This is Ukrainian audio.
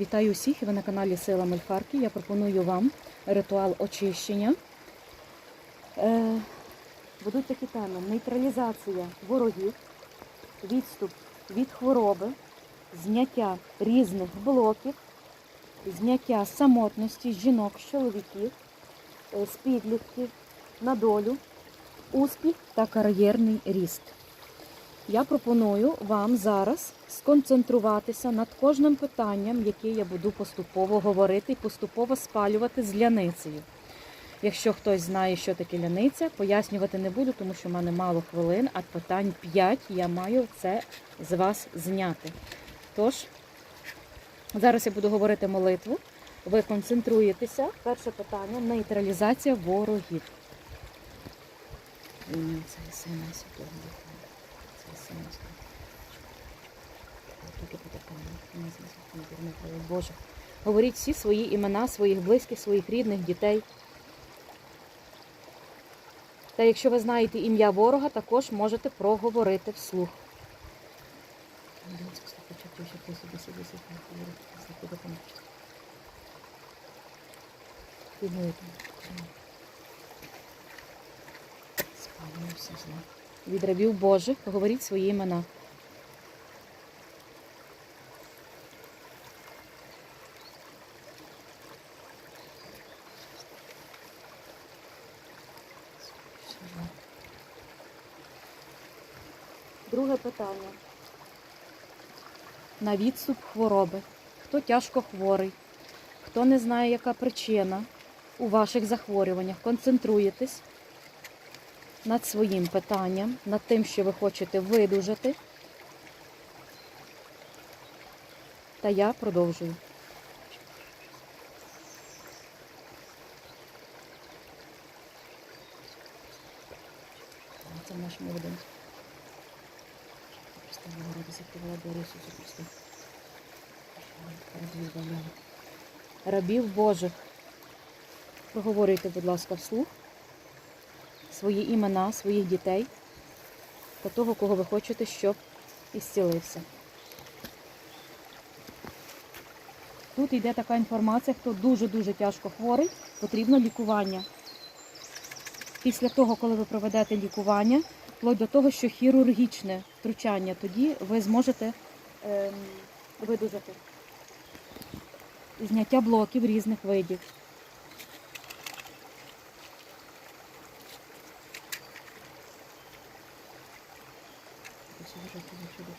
Вітаю усіх ви на каналі Сила Мельфарки. Я пропоную вам ритуал очищення. Е, будуть такі теми: нейтралізація ворогів, відступ від хвороби, зняття різних блоків, зняття самотності жінок, чоловіків, е, з підлітків на долю, успіх та кар'єрний ріст. Я пропоную вам зараз сконцентруватися над кожним питанням, яке я буду поступово говорити і поступово спалювати з ляницею. Якщо хтось знає, що таке ляниця, пояснювати не буду, тому що в мене мало хвилин, а питань 5 я маю це з вас зняти. Тож, зараз я буду говорити молитву. Ви концентруєтеся. Перше питання нейтралізація ворогів. Ім'я Сина Святого Духа. Боже. Говоріть всі свої імена, своїх близьких, своїх рідних, дітей. Та якщо ви знаєте ім'я ворога, також можете проговорити вслух. Спалюємо все зло. Від рабів Божих говоріть свої імена. Друге питання. На відступ хвороби. Хто тяжко хворий, хто не знає, яка причина у ваших захворюваннях, концентруєтесь над своїм питанням, над тим, що ви хочете видужати. Та я продовжую. Це наш. Розвідувала. Рабів Божих. Проговорюйте, будь ласка, вслух свої імена, своїх дітей та того, кого ви хочете, щоб ісцілився. Тут йде така інформація, хто дуже-дуже тяжко хворий, потрібно лікування. Після того, коли ви проведете лікування, вплоть до того, що хірургічне втручання, тоді ви зможете ем, видужати. Зняття блоків різних видів. Спасибо, что вы